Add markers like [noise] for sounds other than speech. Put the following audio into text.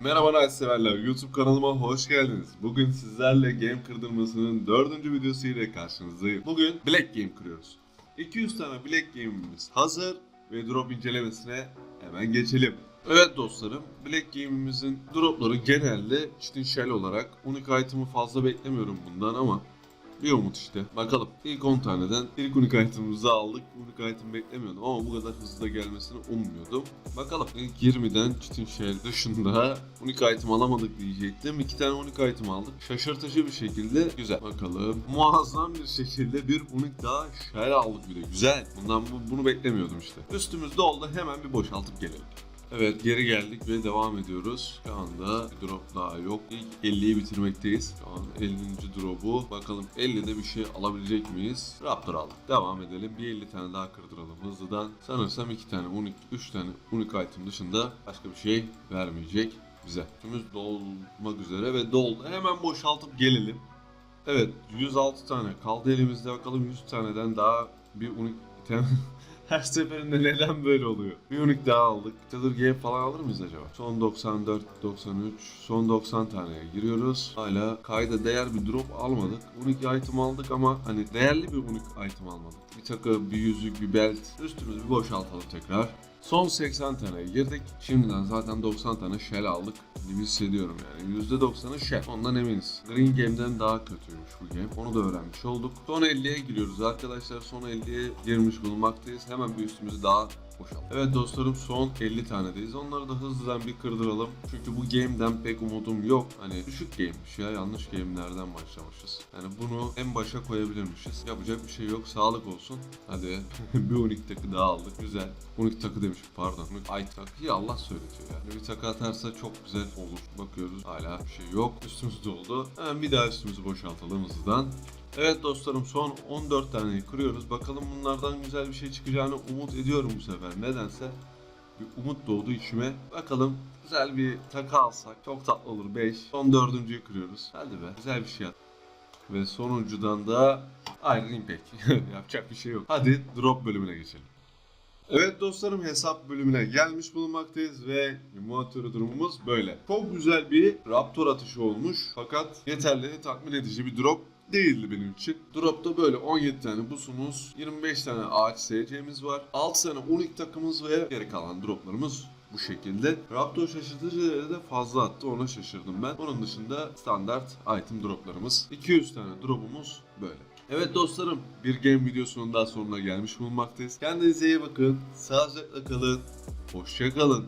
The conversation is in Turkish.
Merhaba Night severler, YouTube kanalıma hoş geldiniz. Bugün sizlerle Game Kırdırması'nın dördüncü videosu ile karşınızdayım. Bugün Black Game kırıyoruz. 200 tane Black Game'imiz hazır ve drop incelemesine hemen geçelim. Evet dostlarım, Black Game'imizin dropları genelde Chitin Shell olarak Unique item'ı fazla beklemiyorum bundan ama bir umut işte. Bakalım. İlk 10 taneden ilk unique item'ımızı aldık. Unique item beklemiyordum ama bu kadar hızlı da gelmesini ummuyordum. Bakalım. İlk 20'den Chitin Shell dışında unique item alamadık diyecektim. 2 tane unique item aldık. Şaşırtıcı bir şekilde güzel. Bakalım. Muazzam bir şekilde bir unique daha Shell aldık bir de. Güzel. Bundan bu- bunu beklemiyordum işte. Üstümüz doldu. Hemen bir boşaltıp gelelim. Evet geri geldik ve devam ediyoruz. Şu anda drop daha yok. İlk 50'yi bitirmekteyiz. Şu an 50. drop'u. Bakalım 50'de bir şey alabilecek miyiz? Raptor aldık. Devam edelim. Bir 50 tane daha kırdıralım hızlıdan. Sanırsam 2 tane unik, 3 tane unik item dışında başka bir şey vermeyecek bize. Tümümüz dolmak üzere ve doldu. Hemen boşaltıp gelelim. Evet 106 tane kaldı elimizde. Bakalım 100 taneden daha bir unik item [laughs] her seferinde neden böyle oluyor? Bir unik daha aldık. Tether Game falan alır mıyız acaba? Son 94, 93, son 90 taneye giriyoruz. Hala kayda değer bir drop almadık. Unik item aldık ama hani değerli bir unik item almadık. Bir takı, bir yüzük, bir belt. Üstümüzü bir boşaltalım tekrar. Son 80 taneye girdik. Şimdiden zaten 90 tane shell aldık gibi hissediyorum yani. %90'ı shell. Ondan eminiz. Green Game'den daha kötüymüş bu game. Onu da öğrenmiş olduk. Son 50'ye giriyoruz arkadaşlar. Son 50'ye girmiş bulunmaktayız. Hemen bir üstümüzü daha boşalt. Evet dostlarım son 50 tanedeyiz. Onları da hızlıdan bir kırdıralım. Çünkü bu game'den pek umudum yok. Hani düşük game'miş ya. Yanlış game'lerden başlamışız. Yani bunu en başa koyabilirmişiz. Yapacak bir şey yok. Sağlık olsun. Hadi [laughs] bir unik takı daha aldık. Güzel. Unik takı demişim pardon. Unik ay takıyı Allah söyletiyor yani. Bir takı atarsa çok güzel olur. Bakıyoruz hala bir şey yok. Üstümüz doldu. Hemen bir daha üstümüzü boşaltalım hızlıdan. Evet dostlarım son 14 taneyi kırıyoruz. Bakalım bunlardan güzel bir şey çıkacağını umut ediyorum bu sefer. Nedense bir umut doğdu içime. Bakalım güzel bir takı alsak çok tatlı olur 5. Son dördüncüyü kırıyoruz. Hadi be güzel bir şey at. Ve sonuncudan da Iron Impact. [laughs] Yapacak bir şey yok. Hadi drop bölümüne geçelim. Evet dostlarım hesap bölümüne gelmiş bulunmaktayız ve monitörü durumumuz böyle. Çok güzel bir Raptor atışı olmuş fakat yeterli tatmin edici bir drop değildi benim için. Drop'ta böyle 17 tane busumuz, 25 tane ağaç SC'miz var. 6 tane unik takımız ve geri kalan droplarımız bu şekilde. Raptor şaşırtıcı derecede fazla attı ona şaşırdım ben. Onun dışında standart item droplarımız. 200 tane drop'umuz böyle. Evet dostlarım bir game videosunun daha sonuna gelmiş bulunmaktayız. Kendinize iyi bakın. Sağlıcakla kalın. Hoşça kalın.